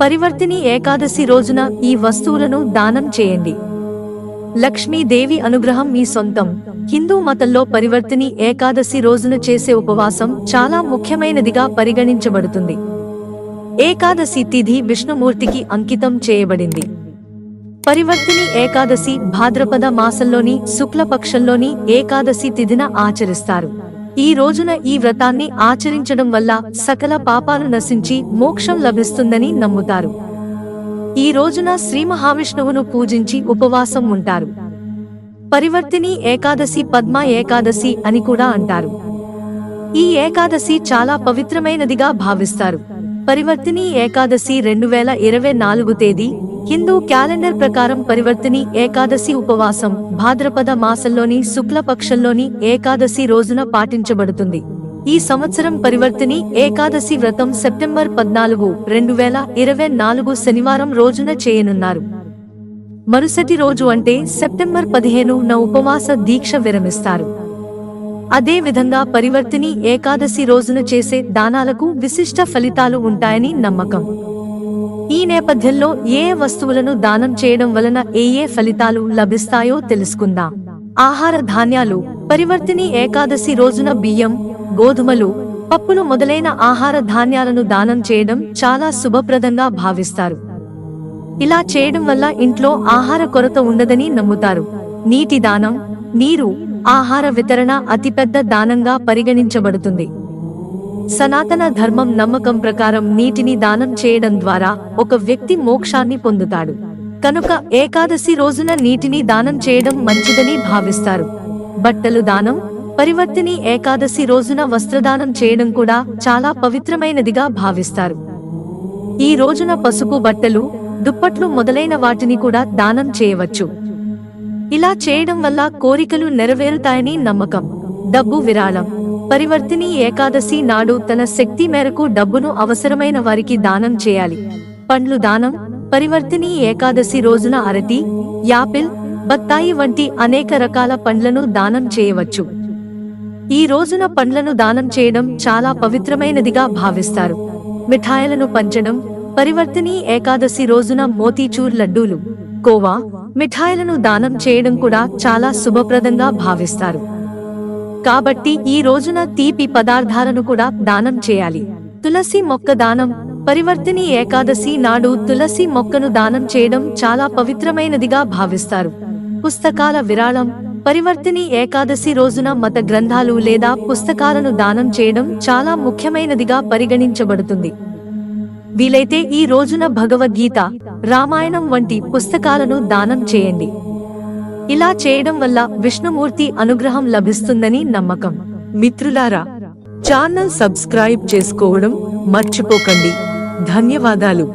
పరివర్తిని ఏకాదశి రోజున ఈ వస్తువులను దానం చేయండి. లక్ష్మీదేవి అనుగ్రహం మీ సొంతం. హిందూ మతంలో పరివర్తిని ఏకాదశి రోజున చేసే ఉపవాసం చాలా ముఖ్యమైనదిగా పరిగణించబడుతుంది. ఏకాదశి తిథి విష్ణుమూర్తికి అంకితం చేయబడింది. పరివర్తిని ఏకాదశి భాద్రపద మాసంలోని శుక్లపక్షంలోని ఏకాదశి తిథిన ఆచరిస్తారు. ఈ రోజున ఈ వ్రతాన్ని ఆచరించడం వల్ల సకల పాపాలు నశించి మోక్షం లభిస్తుందని నమ్ముతారు. ఈ రోజున శ్రీ మహావిష్ణువును పూజించి ఉపవాసం ఉంటారు. పరివర్తిని ఏకాదశి పద్మ ఏకాదశి అని కూడా అంటారు. ఈ ఏకాదశి చాలా పవిత్రమైనదిగా భావిస్తారు. పరివర్తిని ఏకాదశి రెండు వేల ఇరవై నాలుగు తేదీ హిందూ క్యాలెండర్ ప్రకారం పరివర్తిని ఏకాదశి ఉపవాసం భాద్రపద మాసంలోని శుక్లపక్షంలోని ఏకాదశి రోజున పాటించబడుతుంది. ఈ సంవత్సరం పరివర్తిని ఏకాదశి వ్రతం సెప్టెంబర్ పద్నాలుగు రెండు వేల ఇరవై నాలుగు శనివారం రోజున చేయనున్నారు. మరుసటి రోజు అంటే సెప్టెంబర్ పదిహేను న ఉపవాస దీక్ష విరమిస్తారు. అదే విధంగా పరివర్తిని ఏకాదశి రోజున చేసే దానాలకు విశిష్ట ఫలితాలు ఉంటాయని నమ్మకం. ఈ నేపథ్యంలో ఏ వస్తువులను దానం చేయడం వలన ఏ ఏ ఫలితాలు లభిస్తాయో తెలుసుకుందాం. ఆహార ధాన్యాలు పరివర్తిని ఏకాదశి రోజున బియ్యం గోధుమలు పప్పులు మొదలైన ఆహార ధాన్యాలను దానం చేయడం చాలా శుభప్రదంగా భావిస్తారు. ఇలా చేయడం వల్ల ఇంట్లో ఆహార కొరత ఉండదని నమ్ముతారు. నీటి దానం నీరు ఆహార వితరణ అతిపెద్ద దానంగా పరిగణించబడుతుంది. సనాతన ధర్మం నమ్మకం ప్రకారం నీటిని దానం చేయడం ద్వారా ఒక వ్యక్తి మోక్షాన్ని పొందుతాడు. కనుక ఏకాదశి రోజున నీటిని దానం చేయడం మంచిదని భావిస్తారు. బట్టలు దానం పరివర్తిని ఏకాదశి రోజున వస్త్రదానం చేయడం కూడా చాలా పవిత్రమైనదిగా భావిస్తారు. ఈ రోజున పసుపు బట్టలు దుప్పట్లు మొదలైన వాటిని కూడా దానం చేయవచ్చు. ఇలా చేయడం వల్ల కోరికలు నెరవేరుతాయని నమ్మకం. డబ్బు విరాళం. పరివర్తిని ఏకాదశి నాడు తన శక్తి మేరకు డబ్బును అవసరమైన వారికి దానం చేయాలి. పండ్లు దానం పరివర్తిని ఏకాదశి రోజున అరటి యాపిల్ బత్తాయి వంటి అనేక రకాల పండ్లను దానం చేయవచ్చు. ఈ రోజున పండ్లను దానం చేయడం చాలా పవిత్రమైనదిగా భావిస్తారు. మిఠాయిలను పంచడం పరివర్తిని ఏకాదశి రోజున మోతీచూర్ లడ్డూలు కోవా మిఠాయిలను దానం చేయడం కూడా చాలా శుభప్రదంగా భావిస్తారు. కాబట్టి ఈ రోజున తీపి పదార్థాలను కూడా దానం చేయాలి. తులసి మొక్క దానం పరివర్తిని ఏకాదశి నాడు తులసి మొక్కను దానం చేయడం చాలా పవిత్రమైనదిగా భావిస్తారు. పుస్తకాల విరాళం పరివర్తిని ఏకాదశి రోజున మత గ్రంథాలు లేదా పుస్తకాలను దానం చేయడం చాలా ముఖ్యమైనదిగా పరిగణించబడుతుంది. వీలైతే ఈ రోజున భగవద్గీత రామాయణం వంటి పుస్తకాలను దానం చేయండి. ఇలా చేయడం వల్ల విష్ణుమూర్తి అనుగ్రహం లభిస్తుందని నమ్మకం. మిత్రులారా ఛానల్ సబ్స్క్రైబ్ చేసుకోవడం మర్చిపోకండి. ధన్యవాదాలు.